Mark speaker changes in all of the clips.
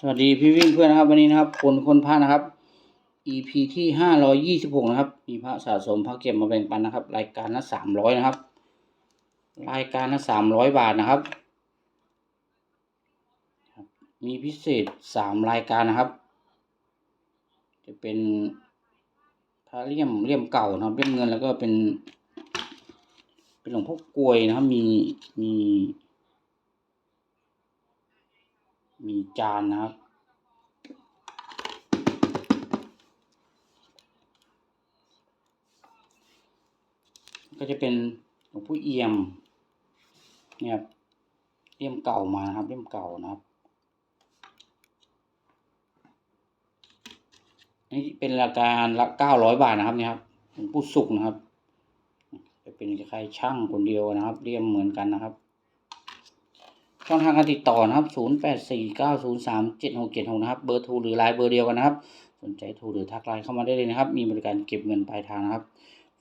Speaker 1: สวัสดีพี่วิ่งเพื่อนนะครับวันนี้นะครับคนคนพระนะครับ EP ที่ห้าร้อยยี่สิบหกนะครับ มีพระสะสมพระเก็บมาแบ่งปันนะครับ รายการละสามร้อยนะครับ รายการละสามร้อยบาทนะครับ มีพิเศษสามรายการนะครับ จะเป็นพระเลี่ยมเลี่ยมเก่านะครับเลี่ยมเงินแล้วก็เป็น เป็นหลวงพ่อกลวยนะครับ มีมี มี จานนะครับ ก็จะเป็นหลวงพ่เอี่ยมเนี่ยครับเลี่ยมเก่ามานะครับเลี่ยมเก่านะครับนี่เป็นราคาละเก้าร้อยบาทนะครับเนี่ยครับหลวงปู่สุกนะครับ จะเป็นคล้ายช่างคนเดียวนะครับ เลี่ยมเหมือนกันนะครับ ช่องทางการติดต่อนะครับ 0 8 4 9 0 3 7 6 7 6 นะครับ เบอร์โทรหรือไลน์เบอร์เดียวกันนะครับ สนใจโทรหรือทักไลน์เข้ามาได้เลยนะครับ มีบริการเก็บเงินปลายทางนะครับ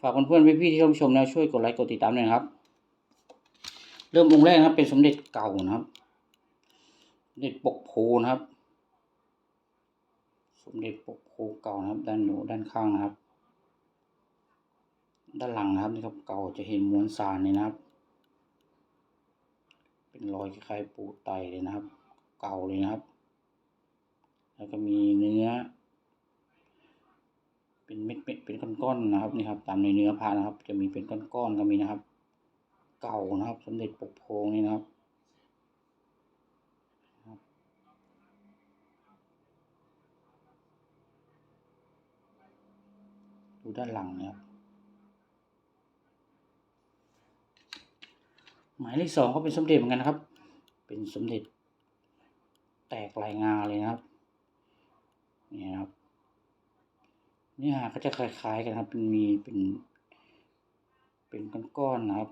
Speaker 1: ฝากเพื่อนๆพี่ๆที่ชมชมนะช่วยกดไลค์กดติดตามหน่อยนะครับ เริ่มองค์แรกนะครับเป็นสมเด็จเก่านะครับสมเด็จปกโพนะครับ สมเด็จปกโพเก่านะครับ ด้านอยู่ด้านข้างนะครับ ด้านหลังนะครับนี่ครับเก่าจะเห็นมวลสารเลยนะครับ เป็นรอยคล้ายๆปูไตเลยนะครับ เก่าเลยนะครับ แล้วก็มีเนื้อ เป็นเม็ดเม็ดเป็นก้อนๆนะครับนี่ครับ ตามในเนื้อพระนะครับ จะมีเป็นก้อนๆก็มีนะครับ เก่านะครับ สมเด็จปกโพงนี่นะครับดูด้านหลังนะครับ หมายเลขสองก็เป็นสมเด็จเหมือนกันนะครับ เป็นสมเด็จ แตกลายงาเลยนะครับนี่นะครับเนี่ยก็จะคล้ายๆกันครับเป็นมีเป็นเป็นก้อนๆนะครับ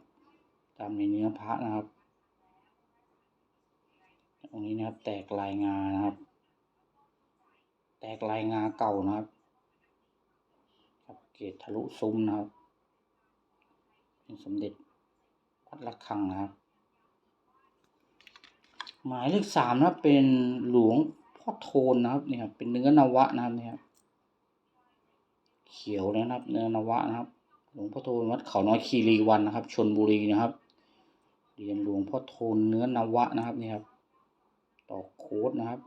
Speaker 1: ตามในเนื้อพระนะครับตรงนี้นะครับ แตกลายงานะครับ แตกลายงาเก่านะครับครับเกตทะลุซุ้มนะครับ เป็นสมเด็จ วัดระฆังนะครับ หมายเลขสามนะเป็นหลวงพ่อโทนนะครับเนี่ครับเป็นเนื้อนวะนะครับเนี่ครับเขียวนะครับ เนื้อนวะนะครับ หลวงพ่อโทนวัดเขาน้อยคีรีวันนะครับชนบุรีนะครับเรียญหลวงพ่อโทนเนื้อนวะนะครับนี่ครับต่อโค้ดนะครับ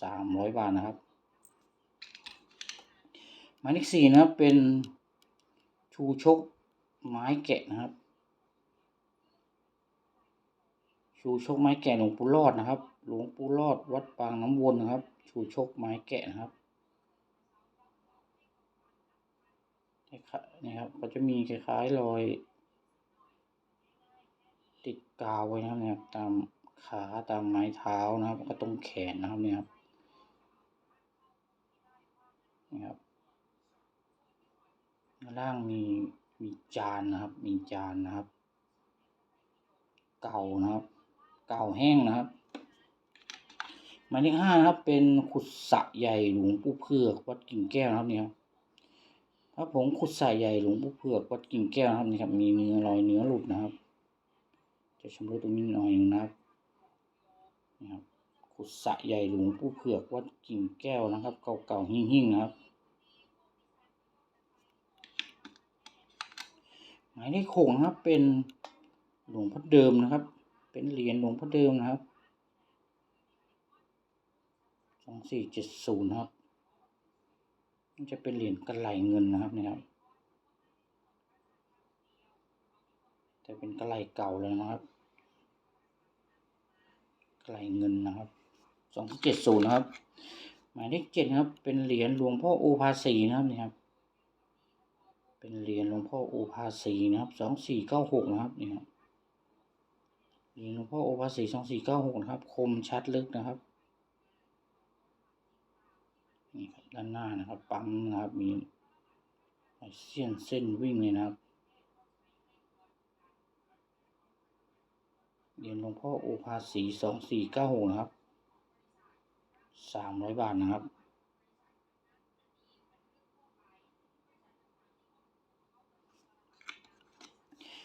Speaker 1: สามร้อยบาทนะครับหมายเลขสี่นะครับเป็นชูชกไม้แกะนะครับ ชูชกไม้แกะหลวงปู่รอดนะครับ หลวงปู่รอดวัดปางน้ำวนนะครับ ชูชกไม้แกะนะครับนี่ครับก็จะมีคล้ายๆรอย ติดกาวไว้นะครับเนี่ยตามขาตามไม้เท้านะครับแล้วก็ตรงแขนนะครับเนี่ยครับนี่ครับข้างล่างมีมีจานนะครับ มีจานนะครับ เก่านะครับ เก่าแห้งนะครับหมายเลขห้านะครับ เป็นขุดสะใหญ่หลวงปู่เผือกวัดกิ่งแก้วนะครับเนี่ยครับผงขุดสะใหญ่หลวงปู่เผือกวัดกิ่งแก้วนะครับนี่ครับ มีเนื้อรอยเนื้อหลุดนะครับ จะชำรุดตรงนี้หน่อยนึงนะครับนี่ครับขุดสะใหญ่หลวงปู่เผือกวัดกิ่งแก้วนะครับ เก่าๆหิ่งๆนะครับหมายเลขหกนะครับเป็นหลวงพ่อเดิมนะครับ เป็นเหรียญหลวงพ่อเดิมนะครับสองสี่เจ็ดศูนย์ครับนี่จะเป็นเหรียญกระไหลเงินนะครับเนี่ยครับแต่เป็นกระไหลเก่าเลยนะครับกระไหลเงินนะครับสองเจ็ดศูนย์นะครับ หมายเลขเจ็ดครับ เป็นเหรียญหลวงพ่อโอภาสีนะครับนี่ครับเป็นเหรียญหลวงพ่อโอภาสีนะครับสองสี่เก้าหกนะครับนี่ครับ หรียญหลวงพ่อโอภาสีสองสี่เก้าหกนะครับ คมชัดลึกนะครับ นี่ครับด้านหน้านะครับ ปั๊มนะครับ มีเส้นเส้นวิ่งเลยนะครับเหรียญหลวงพ่อโอภาสีสองสี่เก้าหกนะครับสามร้อยบาทนะครับ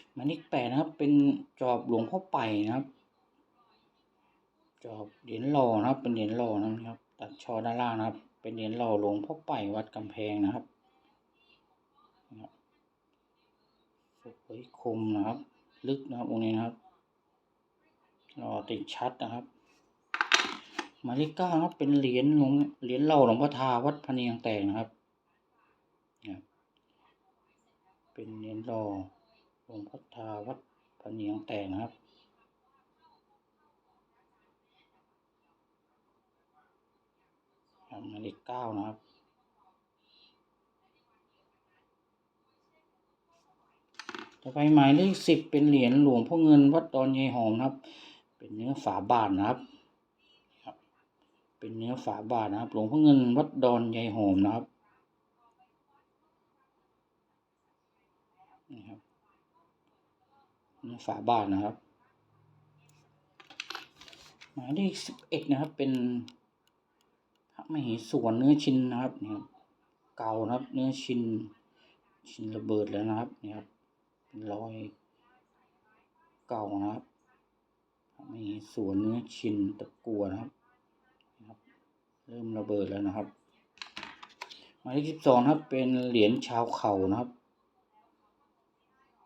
Speaker 1: ห มายเลขแปดนะครับ เป็นจอบหลวงพ่อไปนะครับ จอบเหรียญหล่อนะครับ เป็นเหรียญหล่อนะครับ ตัดช่อด้านล่างนะครับ เป็นเหรียญหล่อหลวงพ่อไปวัดกำแพงนะครับนะครับสวยคมนะครับ ลึกนะครับองค์นี้นะครับหล่อติดชัดนะครับหมายเลขเก้าครับเป็นเหรียญหลวงเหรียญหล่อหลวงพ่อทาวัดพเนียงแตกนะครับนะครับเป็นเหรียญหล่อ หลวงพ่อทาวัดพะเนียงแตกนะครับครับหมายเลขเก้านะครับ ต่อไปหมายเลขสิบเป็นเหรียญหลวงพ่อเงินวัดดอนยายหอมนะครับ เป็นเนื้อฝาบาทนะครับครับเป็นเนื้อฝาบาทนะครับ หลวงพ่อเงินวัดดอนยายหอมนะครับนี่ครับเนื้อ ฝาบ้าทนะครับ หมายเลขสิบเอ็ดนะครับ เป็นพระมเหสวนเนื้อชิ้นนะครับเนี่ครับเก่านะครับ เนื้อชิ้น ชิ้นระเบิดแล้วนะครับเนี่ครับเป็นรอยเก่านะครับมีสวนเนื้อชินตะกัวนะครับนะครับ เริ่มระเบิดแล้วนะครับหมายเลขสิบสองครับ เป็นเหรียญชาวเขานะครับ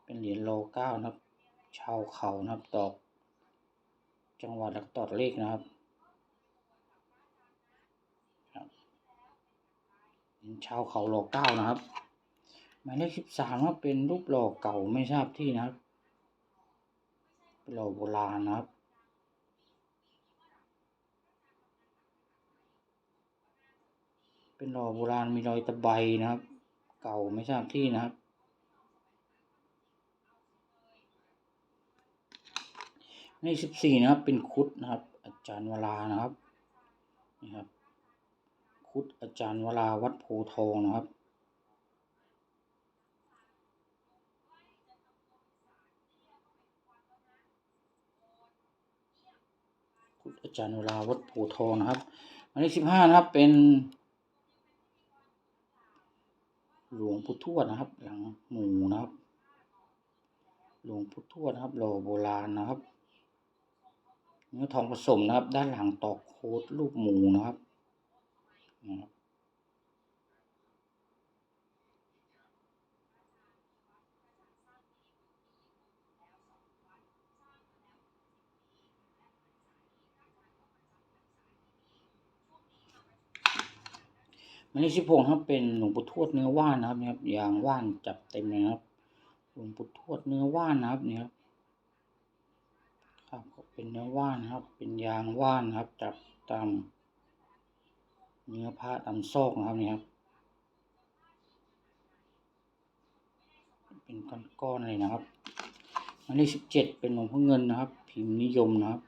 Speaker 1: เป็นเหรียญโลเก้านะครับ ชาวเขานะครับตอกจังหวัดแล้วก็ตอกเลขนะครับเหรียญชาวเขาโลอกเก้านะครับ หมายเลขสิบสามครับเป็นรูปหล่อเก่าไม่ทราบที่นะครับเป็นหล่อโบราณนะครับเป็นหล่อโบราณมีรอยตะไบนะครับ เก่าไม่ทราบที่นะครับ ในสิบสี่นะครับ เป็นคุดนะครับ อาจารย์วรานะครับนี่ครับ คุดอาจารย์วราวัดโพทองนะครับคุณอาจารย์วลาวัดโพทองนะครับอันที่สิบห้านะครับเป็น หลวงพุททวดนะครับ หลังหมูนะครับ หลวงพุททวดนะครับหล่อโบราณนะครับ เนื้อทองผสมนะครับ ด้านหลังตอกโคดรูปหมูนะครับนะครับหมายเลขสิบหกครับเป็นหลวงปู่ทวดเนื้อว่านนะครับเนี่ยครับยางว่านจับเต็มเลยครับหลวงปู่ทวดเนื้อว่านนะครับเนี่ยครับ เป็นเนื้อว่านครับ เป็นยางว่านครับ จับตามเนื้อผ้าตามซอกนะครับเนี่ยครับ เป็นก้อนๆเลยนะครับหมายเลขสิบเจ็ดเป็นหลวงพ่อเงินนะครับ พิมพ์นิยมนะครับ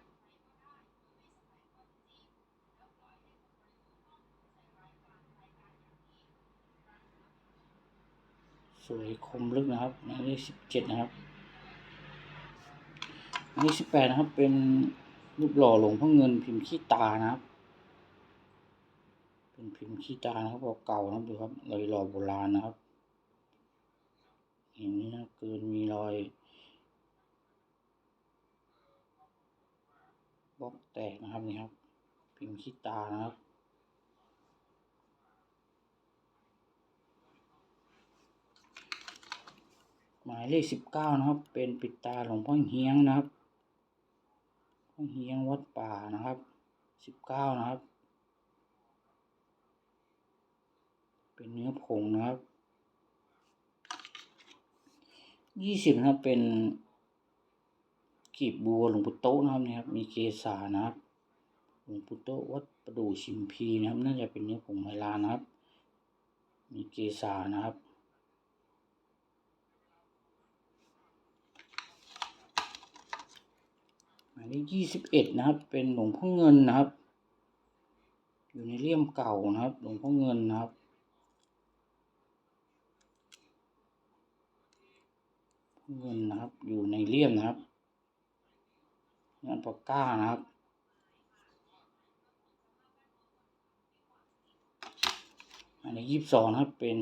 Speaker 1: สวยคมลึกนะครับหมายเลขสิบเจ็ดนะครับ หมายเลขสิบแปดนะครับ เป็นรูปหล่อหลวงพ่อเงินพิมพ์ขี้ตานะครับ เป็นพิมพ์ขี้ตานะครับเก่าๆนะครับดูครับรอยหล่อโบราณนะครับอย่างนี้นะเกินมีรอยบล็อกแตกนะครับนี่ครับ พิมพ์ขี้ตานะครับหมายเลขสิบเก้านะครับ เป็นปิดตาหลวงพ่อเฮียงนะครับ พ่อเฮียงวัดป่านะครับสิบเก้านะครับ เป็นเนื้อผงนะครับยี่สิบนะครับเป็นกีบบัวหลวงปู่โตนะครับเนี่ยครับ มีเกษานะครับหลวงปู่โตวัดประดู่ชิมพีนะครับ น่าจะเป็นเนื้อผงไมลานะครับ มีเกษานะครับ หมายเลขยี่สิบเอ็ดนะครับ เป็นหลวงพ่อเงินนะครับ อยู่ในเลี่ยมเก่านะครับ หลวงพ่อเงินนะครับ เงินนะครับ อยู่ในเลี่ยมนะครับงานปากก้านะครับอันนี้ยี่สิบสองนะครับเป็น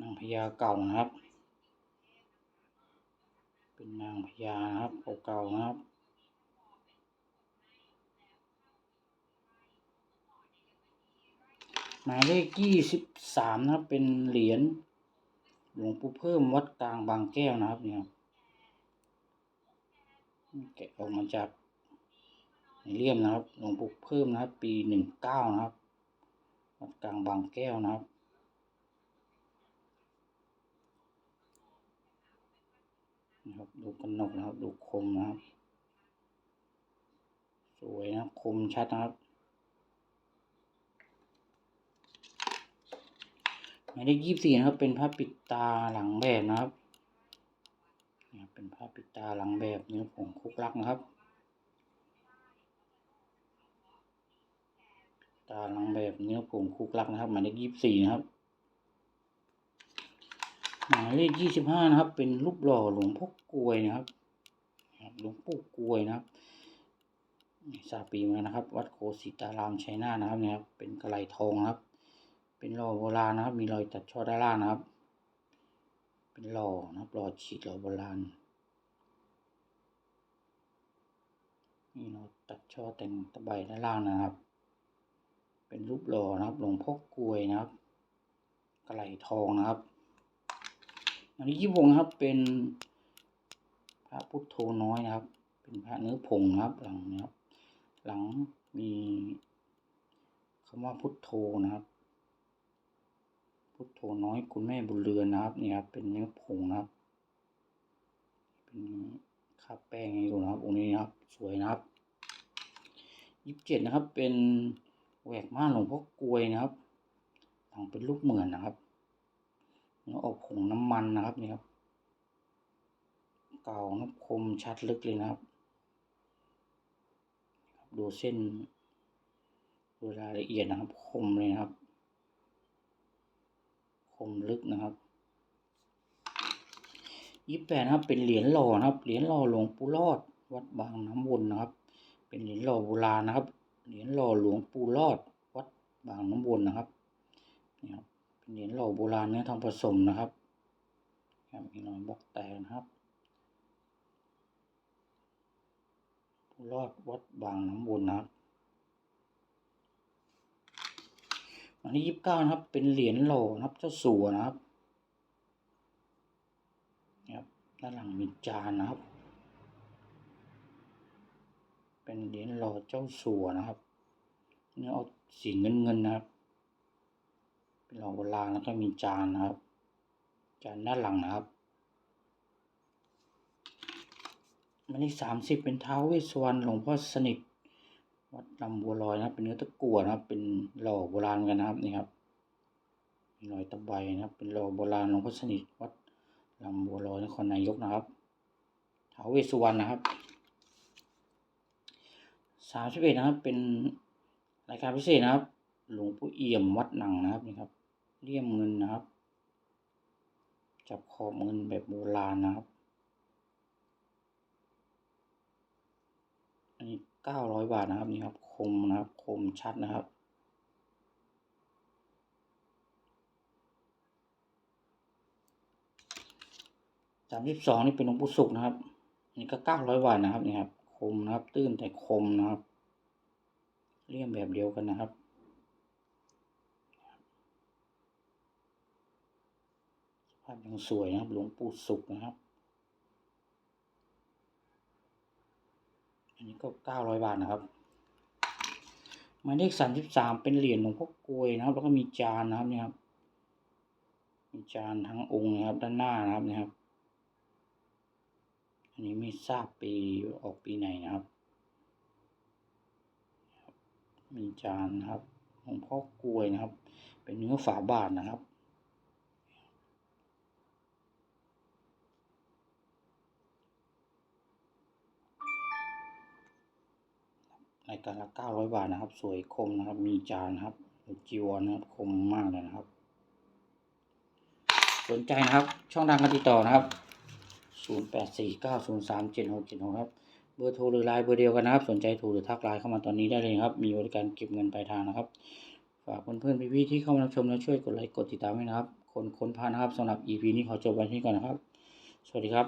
Speaker 1: นางพญาเก่านะครับ็นนางพญานะครับเก่าๆนะครับหมายเลขยี่สิบสามนะครับเป็นเหรียญหลวงปู่เพิ่มวัดกลางบางแก้วนะครับเนี่ยแกะออกมาจากเลี่ยมนะครับหลวงปู่เพิ่มนะครับ ปีหนึ่งเก้านะครับวัดกลางบางแก้วนะครับ นะครับ ดูกระหนกนะครับ ดูคมนะครับ สวยนะคมชัดนะครับ หมายเลขยี่สี่นะครับ เป็นผ้าปิดตาหลังแบบนะครับเป็นผ้าปิดตาหลังแบบเนื้อผงคุกลักนะครับ ตาหลังแบบเนื้อผงคุกลักนะครับ หมายเลขยี่สี่นะครับ เลขยี่สิบห้านะครับ เป็นรูปหล่อหลวงพ่อกลวยนะครับหลวงปู่กลวยนะครับทราบปีมานะครับ วัดโคสิตารามชัยนาทนะครับเนี่ยครับเป็นกระไหลทองครับ เป็นหล่อโบราณนะครับ มีรอยตัดช่อด้านล่างนะครับ เป็นหล่อนะครับหล่อฉีดหล่อโบราณนี่เราตัดช่อแต่งตะไบด้านล่างนะครับ เป็นรูปหล่อนะครับ หลวงพ่อกลวยนะครับ กระไหลทองนะครับ อันนี้ยี่วงครับเป็นพระพุทโธน้อยนะครับ เป็นพระเนื้อผงนะครับหลังนะครับ หลังมีคำว่าพุทโธนะครับ พุทโธน้อยคุณแม่บุญเรือนนะครับนี่ครับเป็นเนื้อผงนะครับ เป็นคาบแป้งให้ดูนะครับองค์นี้นะครับ สวยนะครับยี่สิบเจ็ดนะครับ เป็นแหวกม่านหลวงพ่อกลวยนะครับหลังเป็นลูกเหมือนนะครับ อออกผงน้ำมันนะครับนี่ครับเก่านะครับคมชัดลึกเลยนะครับ ดูเส้นดูรายละเอียดนะครับ คมเลยนะครับ คมลึกนะครับยี่แปดนะครับเป็นเหรียญหล่อนะครับ เหรียญหล่อหลวงปู่รอด วัดบางน้ำวนนะครับ เป็นเหรียญหล่อโบราณนะครับ เหรียญหล่อหลวงปู่รอด วัดบางน้ำวนนะครับนี่ครับ เป็นหรียญหล่อโบราณเนื้อทองผสมนะครับครับมีรอยบล็อกแตกนะครับรอดวัดบางน้ำวนนะครับอันนี้ยี่สิบเก้านะครับ เป็นเหรียญหล่อนะครับเจ้าสัวนะครับนะครับด้านหลังมีจานนะครับ เป็นเหรียญหล่อเจ้าสัวนะครับเนื้อเอาสีเงินเงินนะครับ เป็นหล่อโบราณแล้วก็มีจานนะครับ จานด้านหลังนะครับมันเลขสามสิบเป็นเท้าเวสวรรณหลวงพ่อสนิทวัดลำบัวลอยนะครับ เป็นเนื้อตะกั่วนะครับ เป็นหล่อโบราณกันนะครับนี่ครับมีรอยตะไบนะครับ เป็นหล่อโบราณหลวงพ่อสนิทวัดลำบัวลอยนครนายกนะครับเท้าเวสุวรรณนะครับสามสิบเอ็ดนะครับ เป็นรายการพิเศษนะครับ หลวงปู่เอี่ยมวัดหนังนะครับนี่ครับ เลี่ยมเงินนะครับ จับขอบเงินแบบโบราณนะครับ อันนี้เก้าร้อยบาทนะครับนี่ครับ คมนะครับ คมชัดนะครับสามสิบสองนี่เป็นหลวงปู่สุขนะครับอันนี้ก็เก้าร้อยบาทนะครับนี่ครับ คมนะครับ ตื้นแต่คมนะครับ เลี่ยมแบบเดียวกันนะครับ ภาพยังสวยนะครับ หลวงปู่สุขนะครับ อันนี้ก็เก้าร้อยบาทนะครับหมายเลขสามสิบสามเป็นเหรียญหลวงพ่อกลวยนะครับ แล้วก็มีจานนะครับเนี่ยครับ มีจานทั้งองค์นะครับด้านหน้านะครับนี่ครับ อันนี้ไม่ทราบปีออกปีไหนนะครับ มีจานนะครับหลวงพ่อกลวยนะครับ เป็นเนื้อฝาบาทนะครับ ราละเก้าร้อยบาทนะครับ สวยคมนะครับ มีจานครับจีวรนะครับคมมากเลยนะครับ สนใจนะครับ ช่องทางการติดต่อนะครับ0 8 4 9 0 3 7 6 7 6ครับ เบอร์โทรหรือไลน์เบอร์เดียวกันนะครับ สนใจโทรหรือทักไลน์เข้ามาตอนนี้ได้เลยครับ มีบริการเก็บเงินปลายทางนะครับ ฝากเพื่อนๆพี่ๆที่เข้ามารับชมและช่วยกดไลค์กดติดตามด้วยนะครับ คนค้นพานะครับสำหรับ EP นี้ขอจบไว้ที่ก่อนนะครับ สวัสดีครับ